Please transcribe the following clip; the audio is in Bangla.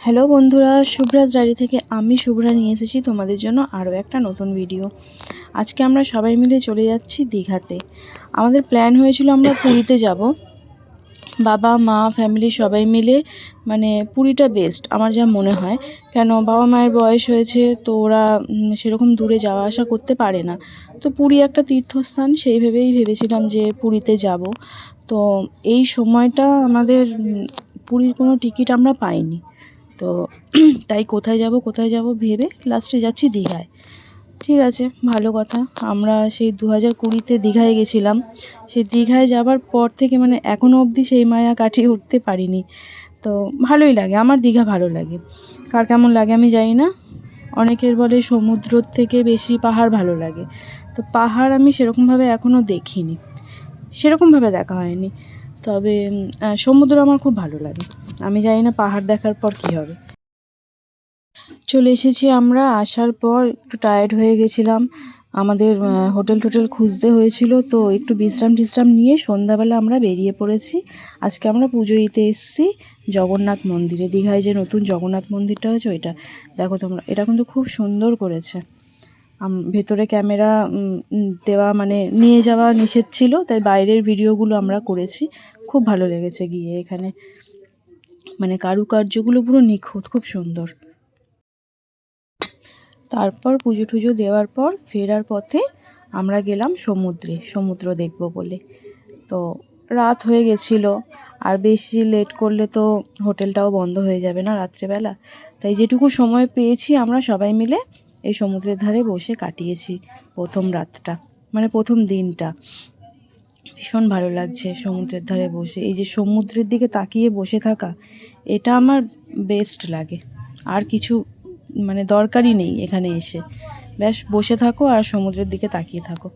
হ্যালো বন্ধুরা শুভ্রাজ ডায়েরি থেকে আমি শুভ্রা নিয়ে এসেছি তোমাদের জন্য আরও একটা নতুন ভিডিও আজকে আমরা সবাই মিলে চলে যাচ্ছি দীঘাতে। আমাদের প্ল্যান হয়েছিল আমরা পুরীতে যাব। বাবা, মা ফ্যামিলি সবাই মিলে মানে পুরীটা বেস্ট আমার যা মনে হয়। কেন, বাবা মায়ের বয়স হয়েছে, তো ওরা সেরকম দূরে যাওয়া আসা করতে পারে না। তো পুরী একটা তীর্থস্থান, সেই ভেবেই ভেবেছিলাম যে পুরীতে যাব। তো এই সময়টা আমাদের পুরীর কোনো টিকিট আমরা পাইনি। তো তাই কোথায় যাব কোথায় যাব ভেবে লাস্টে যাচ্ছি দীঘায়। ঠিক আছে, ভালো কথা। আমরা সেই দু হাজার কুড়িতে দীঘায় গেছিলাম। সেই দীঘায় যাবার পর থেকে মানে এখনও অবধি সেই মায়া কাটিয়ে উঠতে পারিনি। তো ভালোই লাগে, আমার দীঘা ভালো লাগে। কার কেমন লাগে আমি জানি না। অনেকের বলে সমুদ্রর থেকে বেশি পাহাড় ভালো লাগে। তো পাহাড় আমি সেরকমভাবে এখনও দেখিনি। সেরকমভাবে দেখা হয়নি। তবে সমুদ্র আমার খুব ভালো লাগে। আমি জানি না পাহাড় দেখার পর কী হবে। চলে এসেছি আমরা, আসার পর একটু টায়ার্ড হয়ে গেছিলাম। আমাদের হোটেল টোটেল খুঁজতে হয়েছিল, তো একটু বিশ্রাম টিশ্রাম নিয়ে সন্ধ্যাবেলা আমরা বেরিয়ে পড়েছি। আজকে আমরা পুজো দিতে এসেছি জগন্নাথ মন্দিরে। দীঘায় যে নতুন জগন্নাথ মন্দিরটা হয়েছে, ওইটা। দেখো তোমরা, এটা কিন্তু খুব সুন্দর করেছে। ভেতরে ক্যামেরা দেওয়া মানে নিয়ে যাওয়া নিষেধ ছিল, তাই বাইরের ভিডিওগুলো আমরা করেছি। খুব ভালো লেগেছে গিয়ে এখানে। মানে কারুকার্যগুলো পুরো নিখুঁত, খুব সুন্দর। তারপর পুজো টুজো দেওয়ার পর ফেরার পথে আমরা গেলাম সমুদ্রে, সমুদ্র দেখব বলে। তো রাত হয়ে গেছিল, আর বেশি লেট করলে তো হোটেলটাও বন্ধ হয়ে যাবে না রাত্রেবেলা। তাই যেটুকু সময় পেয়েছি আমরা সবাই মিলে এই সমুদ্রের ধারে বসে কাটিয়েছি প্রথম রাতটা মানে প্রথম দিনটা। ভীষণ ভালো লাগছে সমুদ্রের ধারে বসে। এই যে সমুদ্রের দিকে তাকিয়ে বসে থাকা, এটা আমার বেস্ট লাগে। আর কিছু মানে দরকারই নেই এখানে এসে। ব্যাস, বসে থাকো আর সমুদ্রের দিকে তাকিয়ে থাকো।